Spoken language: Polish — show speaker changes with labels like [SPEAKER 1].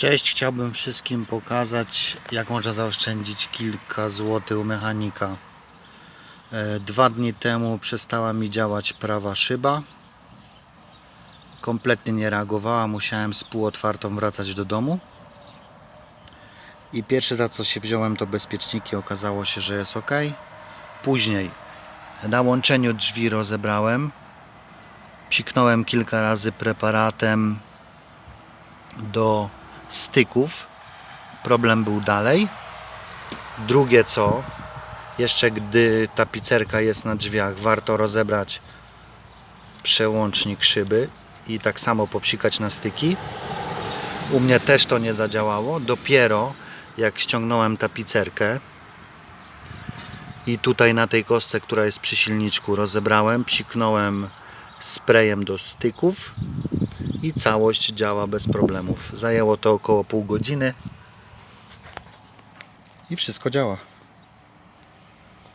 [SPEAKER 1] Cześć, chciałbym wszystkim pokazać, jak można zaoszczędzić kilka złotych u mechanika. E, Dwa dni temu przestała mi działać prawa szyba. Kompletnie nie reagowała, musiałem z półotwartą wracać do domu. I pierwsze za co się wziąłem to bezpieczniki, okazało się, że jest ok. Później na łączeniu drzwi rozebrałem. Psiknąłem kilka razy preparatem do styków. Problem był dalej. Drugie co, jeszcze gdy tapicerka jest na drzwiach, warto rozebrać przełącznik szyby i tak samo popsikać na styki. U mnie też to nie zadziałało. Dopiero jak ściągnąłem tapicerkę i tutaj na tej kostce, która jest przy silniczku, rozebrałem, psiknąłem sprayem do styków i całość działa bez problemów. Zajęło to około pół godziny i wszystko działa.